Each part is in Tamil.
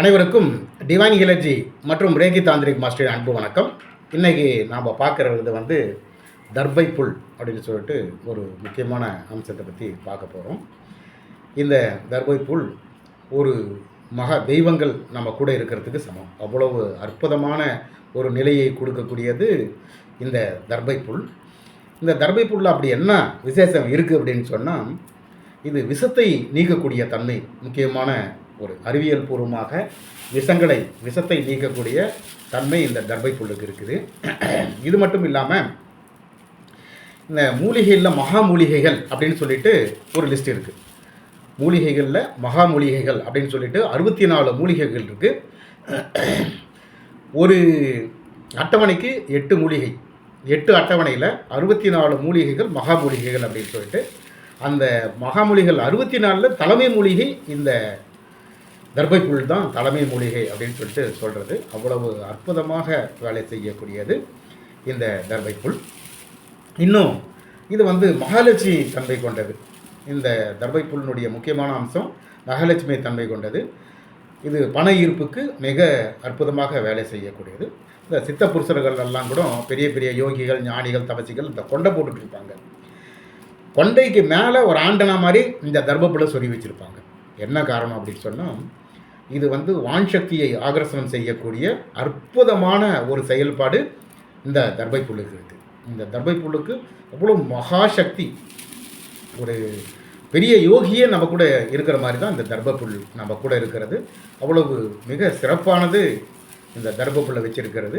அனைவருக்கும் டிவைன் ஹிலர்ஜி மற்றும் ரேகி தாந்திரிக் மாஸ்டர் அன்பு வணக்கம். இன்றைக்கி நாம் பார்க்குறது வந்து தர்பை புல் அப்படின்னு சொல்லிட்டு ஒரு முக்கியமான அம்சத்தை பற்றி பார்க்க போகிறோம் இந்த தர்பை புல் ஒரு மகா தெய்வங்கள் நம்ம கூட இருக்கிறதுக்கு சமம். அவ்வளவு அற்புதமான ஒரு நிலையை கொடுக்கக்கூடியது இந்த தர்பை புல். இந்த தர்பை புல் அப்படி என்ன விசேஷம் இருக்குது அப்படின்னு சொன்னால் இது விஷத்தை நீக்கக்கூடிய தன்மை முக்கியமான ஒரு அறிவியல் பூர்வமாக விஷங்களை விஷத்தை நீக்கக்கூடிய தன்மை இந்த தர்பை புல்லுக்கு இருக்குது. இது மட்டும் இல்லாமல் இந்த மூலிகையில் மகா மூலிகைகள் அப்படின்னு சொல்லிட்டு ஒரு லிஸ்ட் இருக்குது மூலிகைகளில் மகா மூலிகைகள் அப்படின்னு சொல்லிட்டு அறுபத்தி நாலு மூலிகைகள் இருக்குது ஒரு அட்டவணைக்கு எட்டு மூலிகை. எட்டு அட்டவணையில் அறுபத்தி நாலு மூலிகைகள் மகா மூலிகைகள் அப்படின்னு சொல்லிட்டு அந்த மகாமூலிகள் அறுபத்தி நாலில் தலைமை மூலிகை இந்த தர்பைப்புல் தான் தலைமை மூலிகை அப்படின்னு சொல்லிட்டு சொல்கிறது அவ்வளவு அற்புதமாக வேலை செய்யக்கூடியது இந்த தர்பைப்புல் இன்னும் இது வந்து மகாலட்சுமி தன்மை கொண்டது. இந்த தர்பைப்புல்னுடைய முக்கியமான அம்சம் மகாலட்சுமி தன்மை கொண்டது. இது பண ஈர்ப்புக்கு மிக அற்புதமாக வேலை செய்யக்கூடியது. இந்த சித்த புருஷர்கள் எல்லாம் கூட பெரிய பெரிய யோகிகள் ஞானிகள் தபசிகள் இந்த கொண்டை போட்டுட்ருப்பாங்க கொண்டைக்கு மேலே ஒரு ஆண்டனா மாதிரி இந்த தர்பப்புல சொல்லி வச்சுருப்பாங்க. என்ன காரணம் அப்படின்னு சொன்னால் இது வந்து வான் சக்தியை ஆகர்ஷணம் செய்யக்கூடிய அற்புதமான ஒரு செயல்பாடு இந்த தர்பை புல்லுக்கு இருக்குது இந்த தர்பை புல்லுக்கு அவ்வளோ மகாசக்தி ஒரு பெரிய யோகியே நம்ம கூட இருக்கிற மாதிரி தான் இந்த தர்பப்புல் நம்ம கூட இருக்கிறது. அவ்வளவு மிக சிறப்பானது இந்த தர்பப்புல்லை வச்சிருக்கிறது.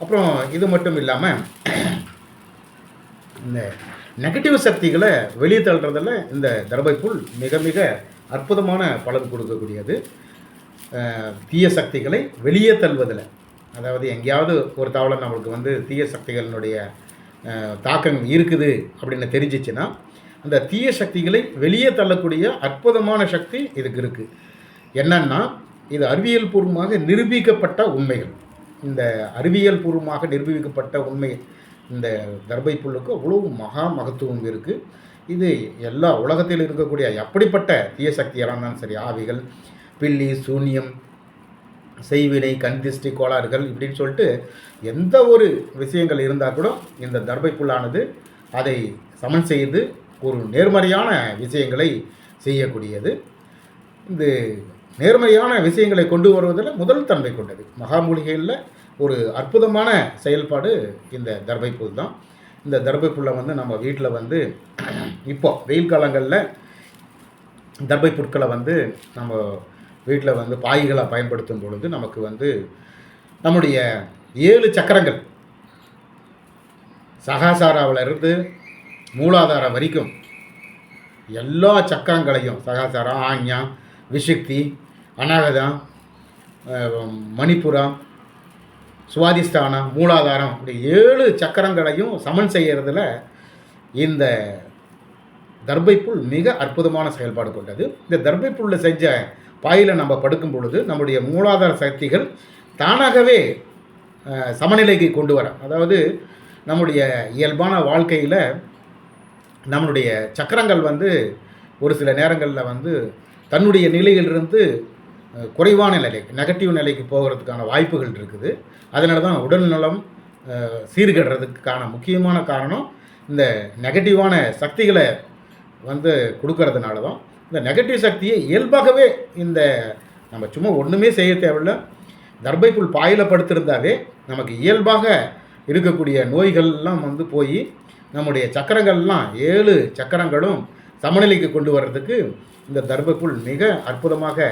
அப்புறம் இது மட்டும் இல்லாமல் இந்த நெகட்டிவ் சக்திகளை வெளியே தள்ளுறதில் இந்த தர்பைப்புல் மிக மிக அற்புதமான பலன் கொடுக்கக்கூடியது. தீய சக்திகளை வெளியே தள்ளுவதில் அதாவது எங்கேயாவது ஒரு தவளை நம்மளுக்கு வந்து தீய சக்திகளினுடைய தாக்கம் இருக்குது அப்படின்னு தெரிஞ்சிச்சுன்னா அந்த தீய சக்திகளை வெளியே தள்ளக்கூடிய அற்புதமான சக்தி இதுக்கு இருக்குது என்னன்னா இது அறிவியல் பூர்வமாக நிரூபிக்கப்பட்ட உண்மைகள். இந்த அறிவியல் பூர்வமாக நிரூபிக்கப்பட்ட உண்மை இந்த தர்பை புல்லுக்கு அவ்வளோ மகா மகத்துவம் இருக்குது இது எல்லா உலகத்தில் இருக்கக்கூடிய எப்படிப்பட்ட தீய சக்தியெல்லாம் இருந்தாலும் சரி ஆவிகள் பில்லி சூன்யம் செய்வினை கண் திஷ்டி கோளாறுகள் இப்படின்னு சொல்லிட்டு எந்த ஒரு விஷயங்கள் இருந்தால் கூட இந்த தர்பை புல்லானது அதை சமன் செய்து ஒரு நேர்மறையான விஷயங்களை செய்யக்கூடியது. இந்த நேர்மறையான விஷயங்களை கொண்டு வருவதில் முதல் தன்மை கொண்டது. மகாமூலிகையில் ஒரு அற்புதமான செயல்பாடு இந்த தர்பை புல் தான். இந்த தர்பை புல்லை வந்து நம்ம வீட்டில் வந்து இப்போ வெயில் காலங்களில் தர்பை புற்களை வந்து நம்ம வீட்டில் வந்து பாய்களை பயன்படுத்தும் பொழுது நமக்கு வந்து நம்முடைய ஏழு சக்கரங்கள் சகாசாராவிலிருந்து மூலாதாரம் வரைக்கும் எல்லா சக்கரங்களையும் சகாசாரம் ஆஞ்ஞா விஷக்தி அநாகதம் மணிப்புரம் சுவாதிஷ்டானம் மூலாதாரம் இப்படி ஏழு சக்கரங்களையும் சமன் செய்கிறதுல இந்த தர்பைப்புல் மிக அற்புதமான செயல்பாடு கொண்டது. இந்த தர்பைப்புல்ல செஞ்ச பாயில் நம்ம படுக்கும் பொழுது நம்முடைய மூலாதார சக்திகள் தானாகவே சமநிலைக்கு கொண்டு வர அதாவது நம்முடைய இயல்பான வாழ்க்கையில் நம்மளுடைய சக்கரங்கள் வந்து ஒரு சில நேரங்களில் வந்து தன்னுடைய நிலையிலிருந்து குறைவான நிலை நெகட்டிவ் நிலைக்கு போகிறதுக்கான வாய்ப்புகள் இருக்குது. அதனால தான் உடல்நலம் சீர்கெடுறதுக்கான முக்கியமான காரணம் இந்த நெகட்டிவான சக்திகளை வந்து கொடுக்கறதுனால தான் இந்த நெகட்டிவ் சக்தியை இயல்பாகவே இந்த நம்ம சும்மா ஒன்றுமே செய்ய தேவையில்ல. தர்பைக்குள் பாயில் படுத்திருந்தாவே நமக்கு இயல்பாக இருக்கக்கூடிய நோய்கள்லாம் வந்து போய் நம்முடைய சக்கரங்கள்லாம் ஏழு சக்கரங்களும் சமநிலைக்கு கொண்டு வர்றதுக்கு இந்த தர்பைப்புல் மிக அற்புதமாக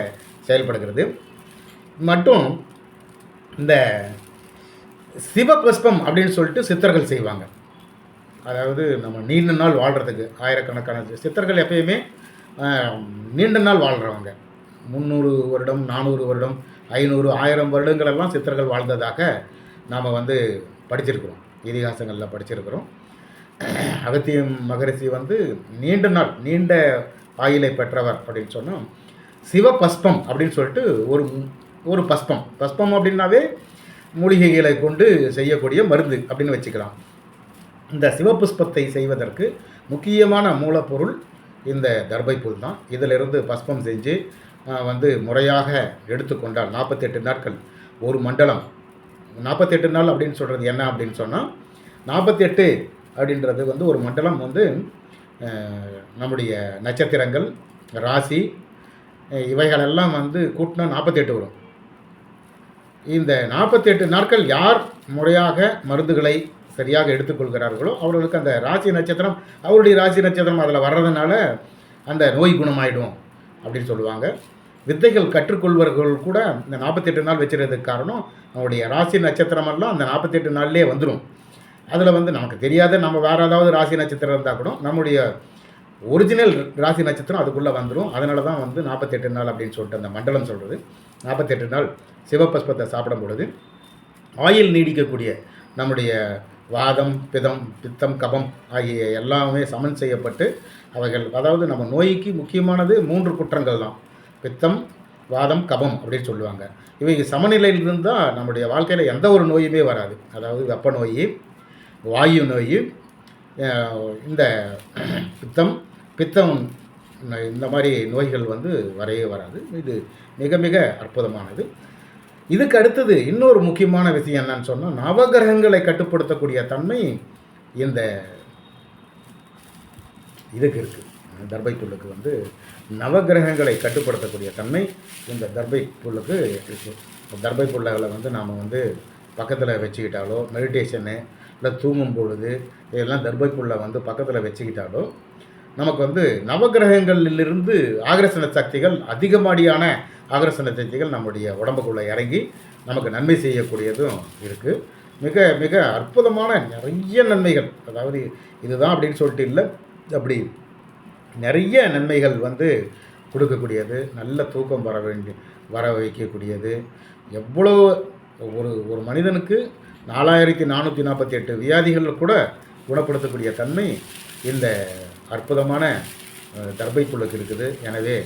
செயல்படுகிறது. மட்டும் இந்த சிவபுஷ்பம் அப்படின்னு சொல்லிட்டு சித்தர்கள் செய்வாங்க. அதாவது நம்ம நீண்ட நாள் வாழ்கிறதுக்கு ஆயிரக்கணக்கான சித்தர்கள் எப்பயுமே நீண்ட நாள் வாழ்கிறவங்க முந்நூறு வருடம் நானூறு வருடம் ஐநூறு ஆயிரம் வருடங்களெல்லாம் சித்தர்கள் வாழ்ந்ததாக நாம் வந்து படிச்சிருக்கிறோம். இதிகாசங்களில் படிச்சிருக்கிறோம். அகத்திய மகரிஷி வந்து நீண்ட நாள் நீண்ட ஆயிலை பெற்றவர் அப்படின்னு சொன்னால் சிவ பஸ்பம் அப்படின்னு சொல்லிட்டு ஒரு ஒரு பஸ்பம். பஸ்பம் அப்படின்னாவே மூலிகைகளை கொண்டு செய்யக்கூடிய மருந்து அப்படின்னு வச்சுக்கலாம். இந்த சிவபுஷ்பத்தை செய்வதற்கு முக்கியமான மூலப்பொருள் இந்த தர்பைப்புல் தான். இதிலிருந்து பஸ்பம் செஞ்சு வந்து முறையாக எடுத்துக்கொண்டால் நாற்பத்தெட்டு நாட்கள் ஒரு மண்டலம். நாற்பத்தெட்டு நாள் அப்படின்னு சொல்கிறது என்ன அப்படின்னு சொன்னால் நாற்பத்தெட்டு அப்படின்றது வந்து ஒரு மண்டலம் வந்து நம்முடைய நட்சத்திரங்கள் ராசி இவைகளெல்லாம் வந்து கூட்டினா நாற்பத்தெட்டு வரும். இந்த நாற்பத்தெட்டு நாட்கள் யார் முறையாக மருந்துகளை சரியாக எடுத்துக்கொள்கிறார்களோ அவர்களுக்கு அந்த ராசி நட்சத்திரம் அவருடைய ராசி நட்சத்திரம் அதில் வர்றதுனால அந்த நோய் குணமாயிடும் அப்படின்னு சொல்லுவாங்க. வித்தைகள் கற்றுக்கொள்வர்கள் கூட இந்த நாற்பத்தெட்டு நாள் வச்சுருக்கிறதுக்கு காரணம் அவருடைய ராசி நட்சத்திரமெல்லாம் அந்த நாற்பத்தெட்டு நாள்லேயே வந்துடும் அதில் வந்து நமக்கு தெரியாத நம்ம வேறு ஏதாவது ராசி நட்சத்திரம் இருந்தால் கூட நம்முடைய ஒரிஜினல் ராசி நட்சத்திரம் அதுக்குள்ளே வந்துடும் அதனால தான் வந்து நாற்பத்தெட்டு நாள் அப்படின்னு சொல்லிட்டு அந்த மண்டலம் சொல்கிறது நாற்பத்தெட்டு நாள் சிவபஸ்பத்தை சாப்பிடும் பொழுது ஆயில் நீடிக்கக்கூடிய நம்முடைய வாதம் பிதம் பித்தம் கபம் ஆகிய எல்லாமே சமன் செய்யப்பட்டு அவைகள் அதாவது நம்ம நோய்க்கு முக்கியமானது மூன்று குற்றங்கள் தான். பித்தம் வாதம் கபம் அப்படின்னு சொல்லுவாங்க. இவை சமநிலையில் இருந்தால் நம்முடைய வாழ்க்கையில் எந்த ஒரு நோயுமே வராது. அதாவது வெப்ப நோய் வாயு நோய் இந்த பித்தம் பித்தம் இந்த மாதிரி நோய்கள் வந்து வரையே வராது. இது மிக மிக அற்புதமானது. இதுக்கு அடுத்தது இன்னொரு முக்கியமான விஷயம் என்னன்னு சொன்னால் நவகிரகங்களை கட்டுப்படுத்தக்கூடிய தன்மை இந்த இதுக்கு இருக்குது தர்பை புல்லுக்கு வந்து நவகிரகங்களை கட்டுப்படுத்தக்கூடிய தன்மை இந்த தர்பை புல்லுக்கு இருக்குது தர்பை வந்து நாம் வந்து பக்கத்தில் வச்சுக்கிட்டாலோ மெடிடேஷனு இல்லை தூங்கும் பொழுது இதெல்லாம் தர்பைக்குள்ளே வந்து பக்கத்தில் வச்சுக்கிட்டாலோ நமக்கு வந்து நவகிரகங்களிலிருந்து ஆகர்ஷண சக்திகள் அதிகமாடியான ஆகர்ஷண சக்திகள் நம்முடைய உடம்புக்குள்ளே இறங்கி நமக்கு நன்மை செய்யக்கூடியதும் இருக்குது மிக மிக அற்புதமான நிறைய நன்மைகள். அதாவது இதுதான் அப்படின்னு சொல்லிட்டு இல்லை அப்படி நிறைய நன்மைகள் வந்து கொடுக்கக்கூடியது நல்ல தூக்கம் வர வேண்டி வர வைக்கக்கூடியது. எவ்வளோ ஒரு ஒரு மனிதனுக்கு நாலாயிரத்தி நானூற்றி நாற்பத்தி எட்டு வியாதிகளில் கூட குணப்படுத்தக்கூடிய தன்மை இந்த அற்புதமான தர்பைக்குள்ளுக்கு இருக்குது. எனவே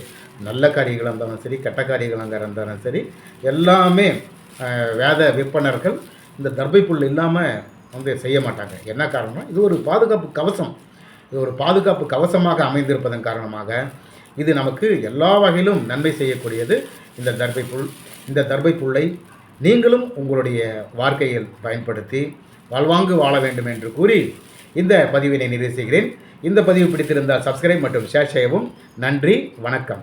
நல்ல காரியங்களாக இருந்தாலும் சரி கெட்ட காரியங்களாக இருந்தாலும் சரி எல்லாமே வேத விற்பனர்கள் இந்த தர்பை புல் இல்லாமல் வந்து செய்ய மாட்டாங்க. என்ன காரணம் இது ஒரு பாதுகாப்பு கவசம். இது ஒரு பாதுகாப்பு கவசமாக அமைந்திருப்பதன் காரணமாக இது நமக்கு எல்லா வகையிலும் நன்மை செய்யக்கூடியது இந்த தர்பை புல் இந்த தர்பை புல்லை நீங்களும் உங்களுடைய வாழ்க்கையில் பயன்படுத்தி வாழ்வாங்கு வாழ வேண்டும் என்று கூறி இந்த பதிவினை நிறைவு செய்கிறேன். இந்த பதிவு பிடித்திருந்தால் சப்ஸ்கிரைப் மற்றும் ஷேர் செய்யவும். நன்றி வணக்கம்.